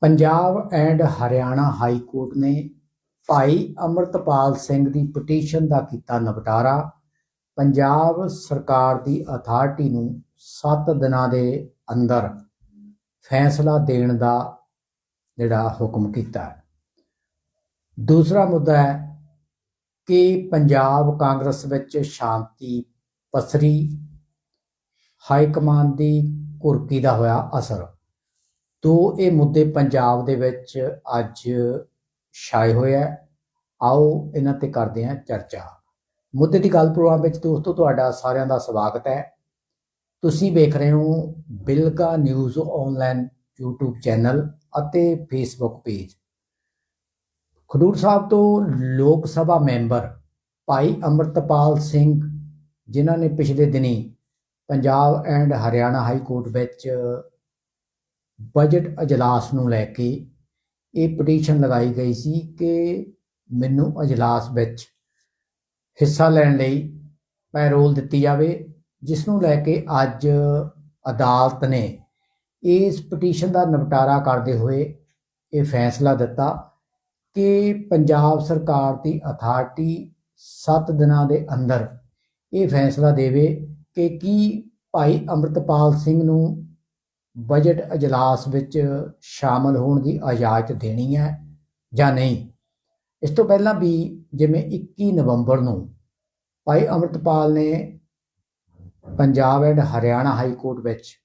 Punjab and Haryana high court ਨੇ ਭਾਈ ਅਮਰਤਪਾਲ ਸਿੰਘ ਦੀ petition ਦਾ ਕੀਤਾ ਨਿਪਟਾਰਾ। ਪੰਜਾਬ ਸਰਕਾਰ ਦੀ ਅਥਾਰਟੀ ਨੂੰ 7 ਦਿਨਾਂ ਦੇ ਅੰਦਰ ਫੈਸਲਾ ਦੇਣ ਦਾ ਜਿਹੜਾ ਹੁਕਮ ਕੀਤਾ ਹੈ। ਦੂਸਰਾ ਮੁੱਦਾ ਹੈ ਕਿ ਪੰਜਾਬ ਕਾਂਗਰਸ ਵਿੱਚ ਸ਼ਾਂਤੀ ਪਸਰੀ ਹਾਈ ਕਮਾਂਡ ਦੀ ਕੁਰਕੀ ਦਾ ਹੋਇਆ ਅਸਰ। ਤੋ ਇਹ ਮੁੱਦੇ ਪੰਜਾਬ ਦੇ ਵਿੱਚ ਅੱਜ ਛਾਏ ਹੋਏ ਹੈ ਆਓ ਇਹਨਾਂ ਤੇ ਕਰਦੇ ਹਾਂ ਚਰਚਾ। ਮੁੱਦੇ ਦੀ ਗੱਲ ਪ੍ਰੋਗਰਾਮ ਵਿੱਚ ਦੋਸਤੋ ਤੁਹਾਡਾ ਸਾਰਿਆਂ ਦਾ ਸਵਾਗਤ ਹੈ। ਤੁਸੀਂ ਵੇਖ ਰਹੇ ਹੋ Bilga news online YouTube channel ਅਤੇ Facebook ਪੇਜ। ਖਡੂਰ ਸਾਹਿਬ ਤੋਂ ਲੋਕ ਸਭਾ ਮੈਂਬਰ ਭਾਈ ਅਮਰਤਪਾਲ ਸਿੰਘ, ਜਿਨ੍ਹਾਂ ਨੇ ਪਿਛਲੇ ਦਿਨੀ Punjab and Haryana high court ਵਿੱਚ ਬਜਟ ਅਜਲਾਸ ਨੂੰ ਲੈ ਕੇ ਇਹ ਪਟੀਸ਼ਨ ਲਗਾਈ ਗਈ ਸੀ ਕਿ ਮੈਨੂੰ ਅਜਲਾਸ ਵਿੱਚ ਹਿੱਸਾ ਲੈਣ ਲਈ ਪੈਰੋਲ ਦਿੱਤੀ ਜਾਵੇ, ਜਿਸ ਨੂੰ ਲੈ ਕੇ ਅੱਜ ਅਦਾਲਤ ਨੇ ਇਸ ਪਟੀਸ਼ਨ ਦਾ ਨਿਪਟਾਰਾ ਕਰਦੇ ਹੋਏ ਇਹ ਫੈਸਲਾ ਦਿੱਤਾ ਕਿ ਪੰਜਾਬ ਸਰਕਾਰ ਦੀ ਅਥਾਰਟੀ 7 ਦਿਨਾਂ ਦੇ ਅੰਦਰ ਇਹ ਫੈਸਲਾ ਦੇਵੇ ਕਿ ਕੀ ਭਾਈ ਅੰਮ੍ਰਿਤਪਾਲ ਸਿੰਘ ਨੂੰ ਬਜਟ ਅਜਲਾਸ ਵਿੱਚ ਸ਼ਾਮਲ ਹੋਣ ਦੀ ਇਜਾਜ਼ਤ ਦੇਣੀ ਹੈ ਜਾਂ ਨਹੀਂ? ਇਸ ਤੋਂ ਪਹਿਲਾਂ ਵੀ ਜਿਵੇਂ 21 ਨਵੰਬਰ ਨੂੰ ਭਾਈ ਅਮਰਤਪਾਲ ਨੇ Punjab and Haryana high court ਵਿੱਚ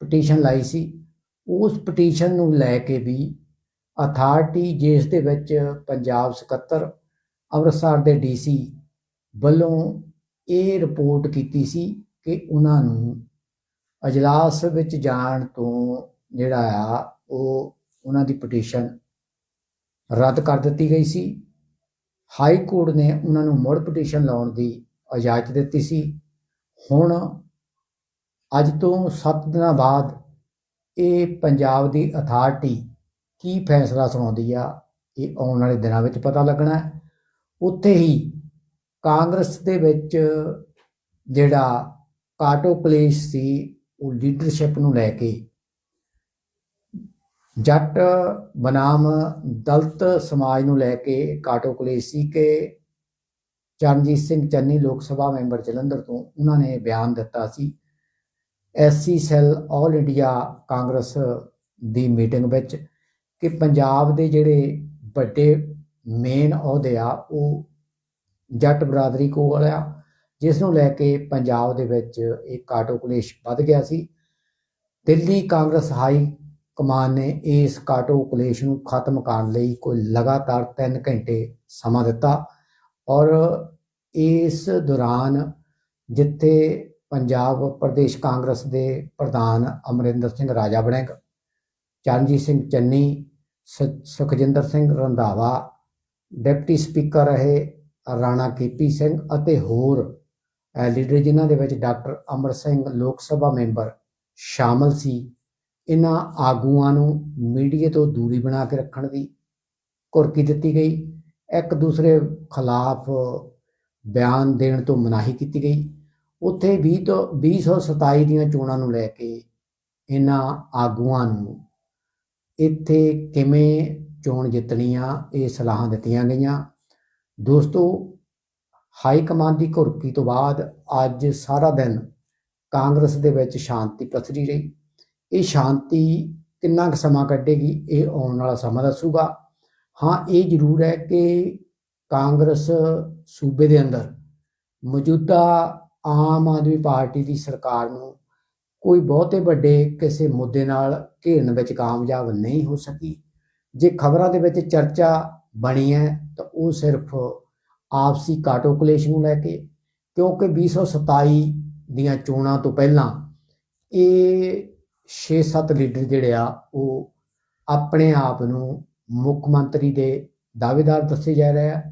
ਪਟੀਸ਼ਨ ਲਾਈ ਸੀ। ਉਸ ਪਟੀਸ਼ਨ ਨੂੰ ਲੈ ਕੇ ਵੀ ਅਥਾਰਟੀ ਜਿਸ ਦੇ ਵਿੱਚ ਪੰਜਾਬ ਸਕੱਤਰ ਅੰਮ੍ਰਿਤਸਰ ਦੇ ਡੀਸੀ ਵੱਲੋਂ ਇਹ ਰਿਪੋਰਟ ਕੀਤੀ ਸੀ ਕਿ ਉਹਨਾਂ ਨੂੰ ਅਜਲਾਸ ਵਿੱਚ ਜਾਣ ਤੋਂ ਜਿਹੜਾ ਆ, ਉਹ ਉਹਨਾਂ ਦੀ ਪਟੀਸ਼ਨ ਰੱਦ ਕਰ ਦਿੱਤੀ ਗਈ ਸੀ। ਹਾਈ ਕੋਰਟ ਨੇ ਉਹਨਾਂ ਨੂੰ ਮੁੜ ਪਟੀਸ਼ਨ ਲਾਉਣ ਦੀ ਇਜਾਜ਼ਤ ਦਿੱਤੀ ਸੀ। ਹੁਣ ਅੱਜ ਤੋਂ 7 ਦਿਨਾਂ ਬਾਅਦ ਇਹ ਪੰਜਾਬ ਦੀ ਅਥਾਰਟੀ ਕੀ ਫੈਸਲਾ ਸੁਣਾਉਂਦੀ ਆ, ਇਹ ਆਉਣ ਵਾਲੇ ਦਿਨਾਂ ਵਿੱਚ ਪਤਾ ਲੱਗਣਾ ਹੈ। ਉੱਥੇ ਹੀ ਕਾਂਗਰਸ ਦੇ ਵਿੱਚ ਜਿਹੜਾ ਕਾਟੋ ਕਲੇਸ਼ ਸੀ ਉਹ ਲੀਡਰਸ਼ਿਪ ਨੂੰ ਲੈ ਕੇ ਜੱਟ, ਬਨਾਮ, ਦਲਤ ਸਮਾਜ ਨੂੰ ਲੈ ਕੇ ਕਾਟੋਕਲੇ ਸੀ ਕਿ ਚਰਨਜੀਤ ਸਿੰਘ ਚੰਨੀ ਲੋਕ ਸਭਾ ਮੈਂਬਰ ਜਲੰਧਰ ਤੋਂ ਉਹਨਾਂ ਨੇ ਬਿਆਨ ਦਿੱਤਾ ਸੀ। SC cell all India Congress ਦੀ ਮੀਟਿੰਗ ਵਿੱਚ ਕਿ ਪੰਜਾਬ ਦੇ ਜਿਹੜੇ ਵੱਡੇ ਮੇਨ ਅਹੁਦੇ ਆ, ਉਹ ਜੱਟ ਬਰਾਦਰੀ ਕੋਲ ਆ ਜਿਸ ਨੂੰ ਲੈ ਕੇ ਪੰਜਾਬ ਦੇ ਵਿੱਚ ਇੱਕ ਕਾਟੋ ਕਲੇਸ਼ ਵੱਧ ਗਿਆ ਸੀ। ਦਿੱਲੀ ਕਾਂਗਰਸ ਹਾਈ ਕਮਾਨ ਨੇ ਇਸ ਕਾਟੋ ਕਲੇਸ਼ ਨੂੰ ਖਤਮ ਕਰਨ ਲਈ ਕੋਈ ਲਗਾਤਾਰ 3 ਘੰਟੇ ਸਮਾਂ ਦਿੱਤਾ ਔਰ ਇਸ ਦੌਰਾਨ ਜਿੱਥੇ ਪੰਜਾਬ ਪ੍ਰਦੇਸ਼ ਕਾਂਗਰਸ ਦੇ ਪ੍ਰਧਾਨ ਅਮਰਿੰਦਰ ਸਿੰਘ ਰਾਜਾ ਬਣੇਗ ਚਰਨਜੀਤ ਸਿੰਘ ਚੰਨੀ, ਸ- ਸੁਖਜਿੰਦਰ ਸਿੰਘ ਰੰਧਾਵਾ, ਡਿਪਟੀ ਸਪੀਕਰ ਰਹੇ ਰਾਣਾ ਕੀਪੀ ਸਿੰਘ ਅਤੇ ਹੋਰ ਲੀਡਰ ਜਿਨ੍ਹਾਂ ਦੇ ਵਿੱਚ ਡਾਕਟਰ ਅਮਰ ਸਿੰਘ ਲੋਕ ਸਭਾ ਮੈਂਬਰ ਸ਼ਾਮਲ ਸੀ ਇਹਨਾਂ ਆਗੂਆਂ ਨੂੰ ਮੀਡੀਆ ਤੋਂ ਦੂਰੀ ਬਣਾ ਕੇ ਰੱਖਣ ਦੀ ਕੁਰਕੀ ਦਿੱਤੀ ਗਈ। ਇੱਕ ਦੂਸਰੇ ਖਿਲਾਫ ਬਿਆਨ ਦੇਣ ਤੋਂ ਮਨਾਹੀ ਕੀਤੀ ਗਈ। ਉੱਥੇ 20 ਤੋਂ 2027 ਦੀਆਂ ਚੋਣਾਂ ਨੂੰ ਲੈ ਕੇ ਇਹਨਾਂ ਆਗੂਆਂ ਨੂੰ ਇੱਥੇ ਕਿਵੇਂ ਚੋਣ ਜਿੱਤਣੀ ਆ ਇਹ ਸਲਾਹਾਂ ਦਿੱਤੀਆਂ ਗਈਆਂ। ਦੋਸਤੋ ਹਾਈ ਕਮਾਂਡ ਦੀ ਘੁਰਕੀ ਤੋਂ ਬਾਅਦ ਅੱਜ ਸਾਰਾ ਦਿਨ ਕਾਂਗਰਸ ਦੇ ਵਿੱਚ ਸ਼ਾਂਤੀ ਪਸਰੀ ਰਹੀ। ਇਹ ਸ਼ਾਂਤੀ ਕਿੰਨਾ ਕੁ ਸਮਾਂ ਕੱਢੇਗੀ, ਇਹ ਆਉਣ ਵਾਲਾ ਸਮਾਂ ਦੱਸੂਗਾ। ਹਾਂ, ਇਹ ਜ਼ਰੂਰ ਹੈ ਕਿ ਕਾਂਗਰਸ ਸੂਬੇ ਦੇ ਅੰਦਰ ਮੌਜੂਦਾ ਆਮ ਆਦਮੀ ਪਾਰਟੀ ਦੀ ਸਰਕਾਰ ਨੂੰ ਕੋਈ ਬਹੁਤੇ ਵੱਡੇ ਕਿਸੇ ਮੁੱਦੇ ਨਾਲ ਘੇਰਨ ਵਿੱਚ ਕਾਮਯਾਬ ਨਹੀਂ ਹੋ ਸਕੀ। ਜੇ ਖਬਰਾਂ ਦੇ ਵਿੱਚ ਚਰਚਾ ਬਣੀ ਹੈ ਤਾਂ ਉਹ ਸਿਰਫ ਆਪਸੀ ਕਾਟੋ ਕਲੇਸ਼ ਨੂੰ ਲੈ ਕੇ, ਕਿਉਂਕਿ 2027 ਦੀਆਂ ਚੋਣਾਂ ਤੋਂ ਪਹਿਲਾਂ ਇਹ 6-7 ਲੀਡਰ ਜਿਹੜੇ ਆ, ਉਹ ਆਪਣੇ ਆਪ ਨੂੰ ਮੁੱਖ ਮੰਤਰੀ ਦੇ ਦਾਅਵੇਦਾਰ ਦੱਸੇ ਜਾ ਰਹੇ ਆ।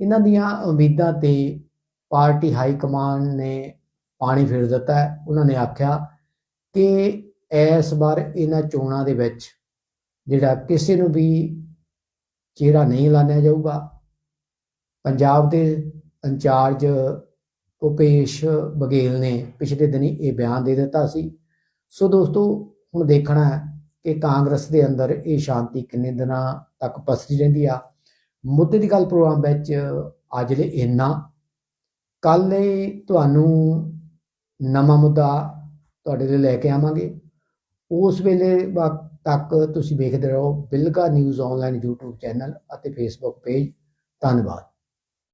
ਇਹਨਾਂ ਦੀਆਂ ਉਮੀਦਾਂ ਤੇ ਪਾਰਟੀ ਹਾਈ ਕਮਾਂਡ ਨੇ ਪਾਣੀ ਫੇਰ ਦਿੱਤਾ ਉਹਨਾਂ ਨੇ ਆਖਿਆ ਕਿ ਇਸ ਵਾਰ ਇਹਨਾਂ ਚੋਣਾਂ ਦੇ ਵਿੱਚ ਜਿਹੜਾ ਕਿਸੇ ਨੂੰ ਵੀ ਚਿਹਰਾ ਨਹੀਂ ਲਾਣਿਆ ਜਾਊਗਾ। ਪੰਜਾਬ ਦੇ ਇੰਚਾਰਜ ਭੁਪੇਸ਼ ਬਘੇਲ ਨੇ ਪਿਛਲੇ ਦਿਨੀ ਇਹ ਬਿਆਨ ਦੇ ਦਿੱਤਾ ਸੀ। ਸੋ ਦੋਸਤੋ, ਹੁਣ ਦੇਖਣਾ ਹੈ ਕਿ ਕਾਂਗਰਸ ਦੇ ਅੰਦਰ ਇਹ ਸ਼ਾਂਤੀ ਕਿੰਨੇ ਦਿਨਾਂ ਤੱਕ ਪਸਰੀ ਰਹਿੰਦੀ ਆ। ਮੁੱਦੇ ਦੀ ਗੱਲ ਪ੍ਰੋਗਰਾਮ ਵਿੱਚ ਅੱਜ ਲਈ ਇੰਨਾ। ਕੱਲ੍ਹ ਤੁਹਾਨੂੰ ਨਵਾਂ ਮੁੱਦਾ ਤੁਹਾਡੇ ਲਈ ਲੈ ਕੇ ਆਵਾਂਗੇ। ਉਸ ਵੇਲੇ ਤੱਕ ਤੁਸੀਂ ਵੇਖਦੇ ਰਹੋ Bilga news online YouTube channel ਅਤੇ Facebook ਪੇਜ। ਧੰਨਵਾਦ।